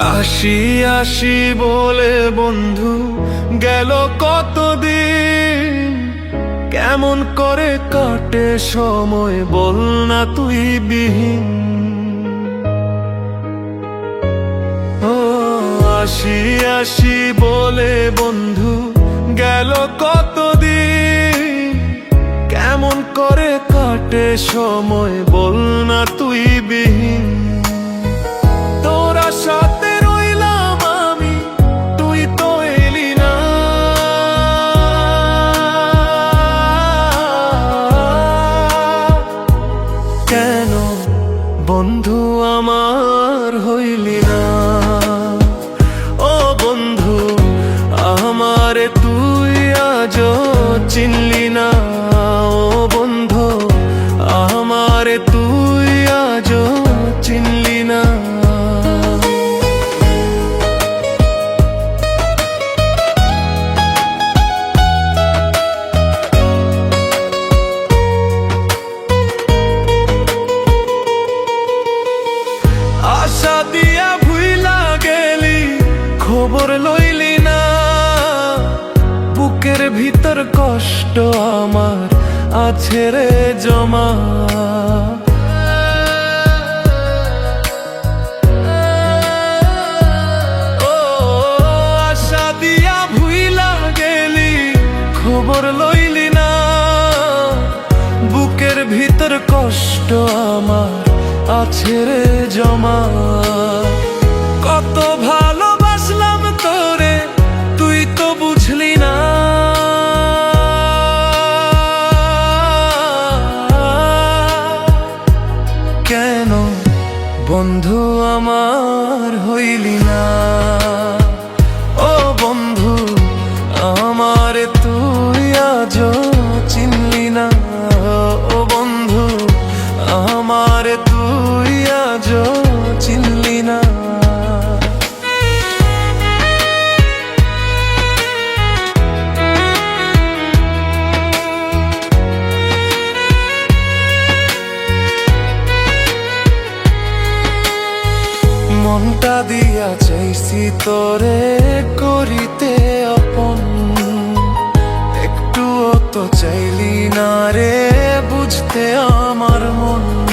আসি আসি বলে বন্ধু, গেল কতদিন? কেমন করে কাটে সময়, বল না তুই বিহীন। ও, আসি আসি বলে বন্ধু, গেল কতদিন? কেমন করে কাটে সময়, বল না তুই বিহীন। চিনলি না ও বন্ধু আমারে তুই আজ চিনলি না। আশা দিয়া খবর লইলি ভিতর কষ্ট আমার আছে রে জমা। ও, আশা দিয়া ভুইলা গেলি, খবর লইলি না। বুকের ভিতর কষ্ট আমার আছে রে জমা। কত ভালোবাসলাম বন্ধু আমার হইলি না। মনটা দিয়া চাইছি তোরে করিতে অপন একটু তো চাইলি না রে বুঝতে আমার মন।